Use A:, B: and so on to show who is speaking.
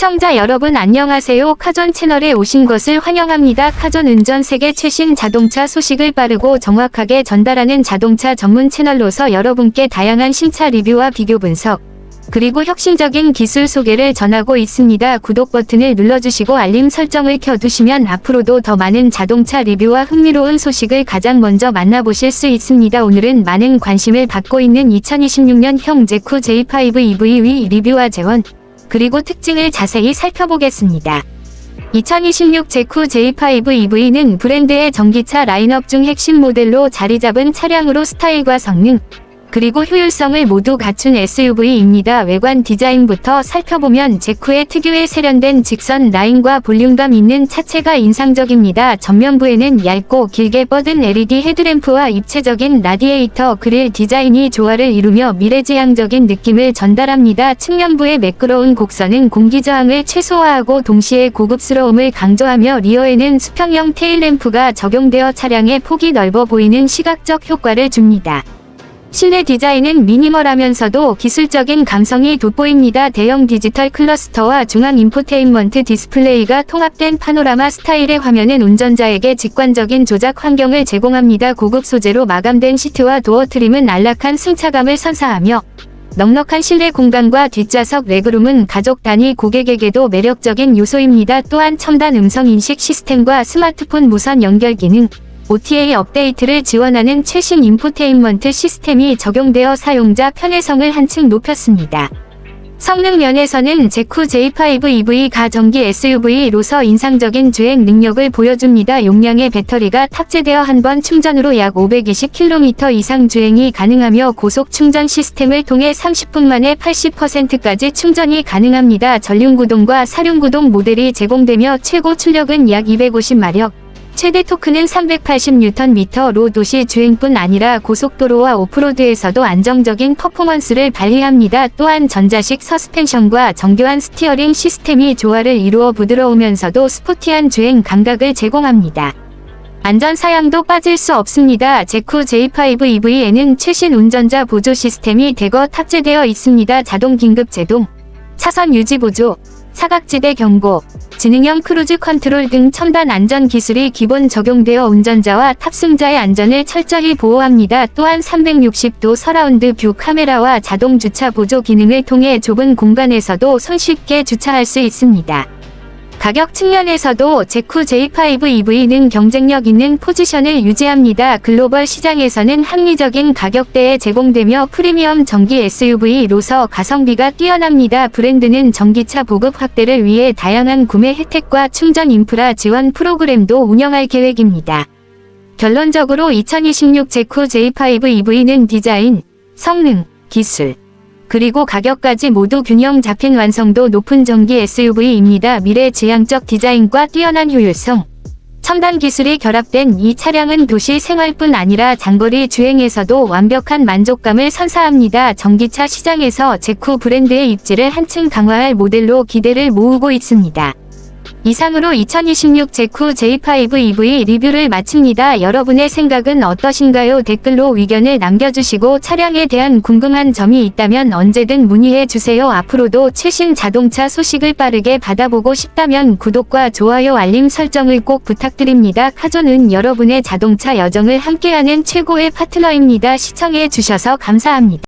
A: 시청자 여러분 안녕하세요. 카존 채널에 오신 것을 환영합니다. 카존 운전 세계 최신 자동차 소식을 빠르고 정확하게 전달하는 자동차 전문 채널로서 여러분께 다양한 신차 리뷰와 비교 분석, 그리고 혁신적인 기술 소개를 전하고 있습니다. 구독 버튼을 눌러주시고 알림 설정을 켜두시면 앞으로도 더 많은 자동차 리뷰와 흥미로운 소식을 가장 먼저 만나보실 수 있습니다. 오늘은 많은 관심을 받고 있는 2026년형 제쿠 J5 EV 리뷰와 재원, 그리고 특징을 자세히 살펴보겠습니다. 2026 제쿠 J5 EV는 브랜드의 전기차 라인업 중 핵심 모델로 자리 잡은 차량으로 스타일과 성능, 그리고 효율성을 모두 갖춘 SUV입니다. 외관 디자인부터 살펴보면 제쿠의 특유의 세련된 직선 라인과 볼륨감 있는 차체가 인상적입니다. 전면부에는 얇고 길게 뻗은 LED 헤드램프와 입체적인 라디에이터 그릴 디자인이 조화를 이루며 미래지향적인 느낌을 전달합니다. 측면부의 매끄러운 곡선은 공기저항을 최소화하고 동시에 고급스러움을 강조하며 리어에는 수평형 테일램프가 적용되어 차량의 폭이 넓어 보이는 시각적 효과를 줍니다. 실내 디자인은 미니멀하면서도 기술적인 감성이 돋보입니다. 대형 디지털 클러스터와 중앙 인포테인먼트 디스플레이가 통합된 파노라마 스타일의 화면은 운전자에게 직관적인 조작 환경을 제공합니다. 고급 소재로 마감된 시트와 도어 트림은 안락한 승차감을 선사하며 넉넉한 실내 공간과 뒷좌석 레그룸은 가족 단위 고객에게도 매력적인 요소입니다. 또한 첨단 음성 인식 시스템과 스마트폰 무선 연결 기능, OTA 업데이트를 지원하는 최신 인포테인먼트 시스템이 적용되어 사용자 편의성을 한층 높였습니다. 성능 면에서는 제쿠 J5 EV가 전기 SUV로서 인상적인 주행 능력을 보여줍니다. 용량의 배터리가 탑재되어 한 번 충전으로 약 520km 이상 주행이 가능하며 고속 충전 시스템을 통해 30분 만에 80%까지 충전이 가능합니다. 전륜구동과 사륜구동 모델이 제공되며 최고 출력은 약 250마력, 최대 토크는 380Nm로 도시 주행뿐 아니라 고속도로와 오프로드에서도 안정적인 퍼포먼스를 발휘합니다. 또한 전자식 서스펜션과 정교한 스티어링 시스템이 조화를 이루어 부드러우면서도 스포티한 주행 감각을 제공합니다. 안전 사양도 빠질 수 없습니다. 제쿠 J5 EV에는 최신 운전자 보조 시스템이 대거 탑재되어 있습니다. 자동 긴급 제동, 차선 유지 보조, 사각지대 경고, 지능형 크루즈 컨트롤 등 첨단 안전 기술이 기본 적용되어 운전자와 탑승자의 안전을 철저히 보호합니다. 또한 360도 서라운드 뷰 카메라와 자동 주차 보조 기능을 통해 좁은 공간에서도 손쉽게 주차할 수 있습니다. 가격 측면에서도 제쿠 J5 EV는 경쟁력 있는 포지션을 유지합니다. 글로벌 시장에서는 합리적인 가격대에 제공되며 프리미엄 전기 SUV로서 가성비가 뛰어납니다. 브랜드는 전기차 보급 확대를 위해 다양한 구매 혜택과 충전 인프라 지원 프로그램도 운영할 계획입니다. 결론적으로 2026 제쿠 J5 EV는 디자인, 성능, 기술, 그리고 가격까지 모두 균형 잡힌 완성도 높은 전기 SUV입니다. 미래 지향적 디자인과 뛰어난 효율성, 첨단 기술이 결합된 이 차량은 도시 생활뿐 아니라 장거리 주행에서도 완벽한 만족감을 선사합니다. 전기차 시장에서 제쿠 브랜드의 입지를 한층 강화할 모델로 기대를 모으고 있습니다. 이상으로 2026 제쿠 J5 EV 리뷰를 마칩니다. 여러분의 생각은 어떠신가요? 댓글로 의견을 남겨주시고 차량에 대한 궁금한 점이 있다면 언제든 문의해 주세요. 앞으로도 최신 자동차 소식을 빠르게 받아보고 싶다면 구독과 좋아요 알림 설정을 꼭 부탁드립니다. 카존은 여러분의 자동차 여정을 함께하는 최고의 파트너입니다. 시청해 주셔서 감사합니다.